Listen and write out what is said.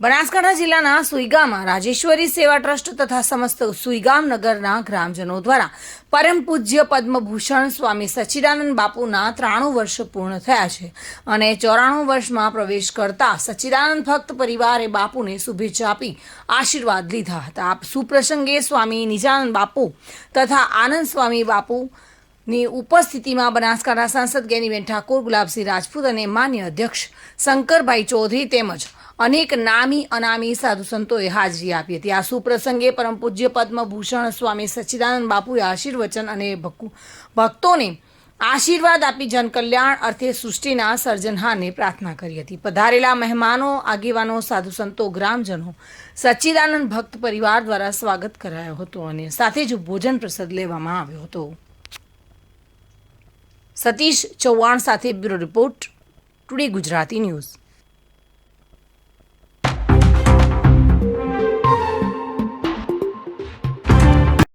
બનાસકાંઠા જિલ્લાના સુઈગામાં રાજેશ્વરી સેવા ટ્રસ્ટ તથા સમસ્ત સુઈગામ નગરના ગ્રામજનો દ્વારા પરમ પૂજ્ય પદ્મભૂષણ સ્વામી સચ્ચિદાનંદ બાપુના ત્રાણું વર્ષ પૂર્ણ થયા છે અને ચોરાણું વર્ષમાં પ્રવેશ કરતા સચ્ચિદાનંદ ભક્ત પરિવારે બાપુને શુભેચ્છા આપી આશીર્વાદ લીધા હતા. આ સુપ્રસંગે સ્વામી નિજાનંદ બાપુ તથા આનંદ સ્વામી બાપુ ની ઉપસ્થિતિમાં બનાસકાંઠા સાંસદ ગેનીબેન ઠાકોર, ગુલાબસિંહ રાજપૂત અને માન્ય અધ્યક્ષ શંકરભાઈ ચૌધરી તેમજ અનેક નામી અનામી સાધુ સંતોએ હાજરી આપી હતી. આ સુપ્રસંગે પરમ પૂજ્ય પદ્મભૂષણ સ્વામી સચ્ચિદાનંદ બાપુએ આશીર્વચન અને ભક્ુ- ભક્તોને આશીર્વાદ આપી જનકલ્યાણ અર્થે સૃષ્ટિના સર્જનહારને પ્રાર્થના કરી હતી. પધારેલા મહેમાનો, આગેવાનો, સાધુ સંતો, ગ્રામજનો સચ્ચિદાનંદ ભક્ત પરિવાર દ્વારા સ્વાગત કરાયો હતો અને સાથે જ ભોજન પ્રસાદ લેવામાં આવ્યો હતો. સતીશ ચૌહાણ સાથે bureau report, today Gujarati news.